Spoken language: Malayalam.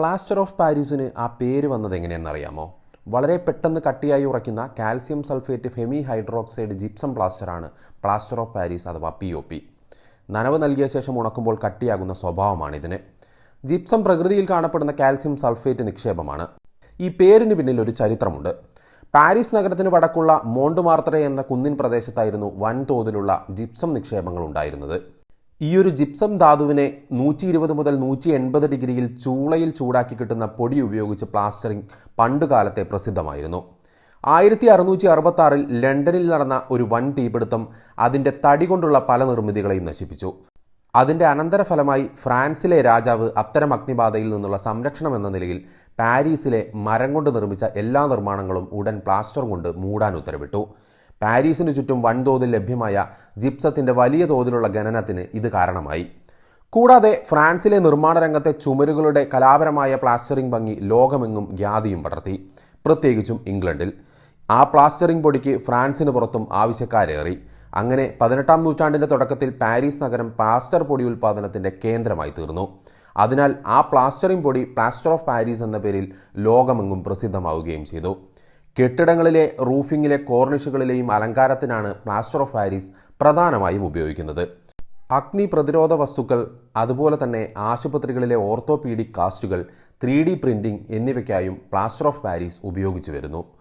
പ്ലാസ്റ്റർ ഓഫ് പാരീസിന് ആ പേര് വന്നത് എങ്ങനെയെന്നറിയാമോ വളരെ പെട്ടെന്ന് കട്ടിയായി ഉറയ്ക്കുന്ന കാൽസ്യം സൾഫേറ്റ് ഫെമി ഹൈഡ്രോക്സൈഡ് ജിപ്സം പ്ലാസ്റ്ററാണ് പ്ലാസ്റ്റർ ഓഫ് പാരീസ് അഥവാ പി ഒ പി നനവ് നൽകിയ ശേഷം ഉണക്കുമ്പോൾ കട്ടിയാകുന്ന സ്വഭാവമാണ് ഇതിന്. ജിപ്സം പ്രകൃതിയിൽ കാണപ്പെടുന്ന കാൽസ്യം സൾഫേറ്റ് നിക്ഷേപമാണ്. ഈ പേരിന് പിന്നിൽ ഒരു ചരിത്രമുണ്ട്. പാരീസ് നഗരത്തിന് വടക്കുള്ള മോണ്ടുമാർത്തറ എന്ന കുന്നിൻ പ്രദേശത്തായിരുന്നു വൻതോതിലുള്ള ജിപ്സം നിക്ഷേപങ്ങൾ ഉണ്ടായിരുന്നത്. ഈ ഒരു ജിപ്സം ധാതുവിനെ നൂറ്റി ഇരുപത് മുതൽ നൂറ്റി എൺപത് ഡിഗ്രിയിൽ ചൂളയിൽ ചൂടാക്കി കിട്ടുന്ന പൊടി ഉപയോഗിച്ച് പ്ലാസ്റ്ററിംഗ് പണ്ടുകാലത്തെ പ്രസിദ്ധമായിരുന്നു. ആയിരത്തി അറുന്നൂറ്റി അറുപത്തി ആറിൽ ലണ്ടനിൽ നടന്ന ഒരു വൻ തീപിടുത്തം അതിന്റെ തടി കൊണ്ടുള്ള പല നിർമ്മിതികളെയും നശിപ്പിച്ചു. അതിന്റെ അനന്തരഫലമായി ഫ്രാൻസിലെ രാജാവ് അത്തരം അഗ്നിബാധയിൽ നിന്നുള്ള സംരക്ഷണം എന്ന നിലയിൽ പാരീസിലെ മരം കൊണ്ട് നിർമ്മിച്ച എല്ലാ നിർമ്മാണങ്ങളും ഉടൻ പ്ലാസ്റ്റർ കൊണ്ട് മൂടാൻ ഉത്തരവിട്ടു. പാരീസിനു ചുറ്റും വൻതോതിൽ ലഭ്യമായ ജിപ്സത്തിന്റെ വലിയ തോതിലുള്ള ഖനനത്തിന് ഇത് കാരണമായി. കൂടാതെ ഫ്രാൻസിലെ നിർമ്മാണ രംഗത്തെ ചുമരുകളുടെ കലാപരമായ പ്ലാസ്റ്ററിംഗ് ഭംഗി ലോകമെങ്ങും ഖ്യാതിയും പടർത്തി. പ്രത്യേകിച്ചും ഇംഗ്ലണ്ടിൽ. ആ പ്ലാസ്റ്ററിംഗ് പൊടിക്ക് ഫ്രാൻസിന് പുറത്തും ആവശ്യക്കാരേറി. അങ്ങനെ പതിനെട്ടാം നൂറ്റാണ്ടിന്റെ തുടക്കത്തിൽ പാരീസ് നഗരം പ്ലാസ്റ്റർ പൊടി ഉൽപ്പാദനത്തിന്റെ കേന്ദ്രമായി തീർന്നു. അതിനാൽ ആ പ്ലാസ്റ്ററിംഗ് പൊടി പ്ലാസ്റ്റർ ഓഫ് പാരീസ് എന്ന പേരിൽ ലോകമെങ്ങും പ്രസിദ്ധമാവുകയും ചെയ്തു. കെട്ടിടങ്ങളിലെ റൂഫിങ്ങിലെ കോർണിഷുകളിലെയും അലങ്കാരത്തിനാണ് പ്ലാസ്റ്റർ ഓഫ് പാരീസ് പ്രധാനമായും ഉപയോഗിക്കുന്നത്. അഗ്നി പ്രതിരോധ വസ്തുക്കൾ അതുപോലെ തന്നെ ആശുപത്രികളിലെ ഓർത്തോപീഡിക് കാസ്റ്റുകൾ ത്രീ ഡി എന്നിവയ്ക്കായും പ്ലാസ്റ്റർ ഓഫ് പാരീസ് ഉപയോഗിച്ചു വരുന്നു.